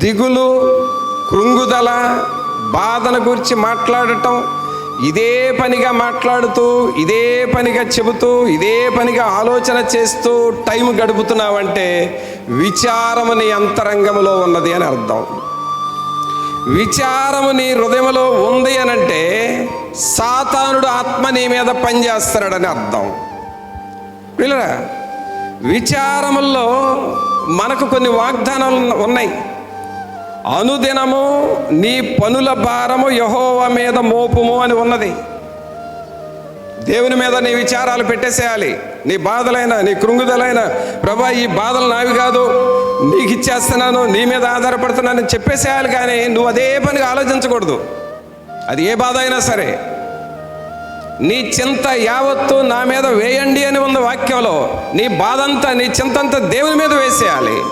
దిగులు కృంగుదల బాధన గురించి మాట్లాడటం ఇదే పనిగా మాట్లాడుతూ ఇదే పనిగా చెబుతూ ఇదే పనిగా ఆలోచన చేస్తూ టైం గడుపుతున్నావంటే విచారము నీ ఉన్నది అని అర్థం. విచారము నీ హృదయంలో ఉంది అని అంటే సాతానుడు ఆత్మ నీ మీద పనిచేస్తున్నాడని అర్థం. వీళ్ళరా విచారముల్లో మనకు కొన్ని వాగ్దానాలు ఉన్నాయి. అనుదినము నీ పనుల భారము యహోవ మీద మోపుము అని ఉన్నది. దేవుని మీద నీ విచారాలు పెట్టేసేయాలి. నీ బాధలైనా నీ కృంగుదలైన ప్రభా ఈ బాధలు నావి కాదు. నీకు ఇచ్చేస్తున్నాను నీ మీద ఆధారపడుతున్నానని చెప్పేసేయాలి కానీ నువ్వు అదే పనిగా ఆలోచించకూడదు. అది ఏ బాధ అయినా సరే. నీ చింత యావత్తు నా మీద వేయండి అని ఉంది వాక్యంలో. నీ బాధంతా నీ చింతంతా దేవుని మీద వేసేయాలి.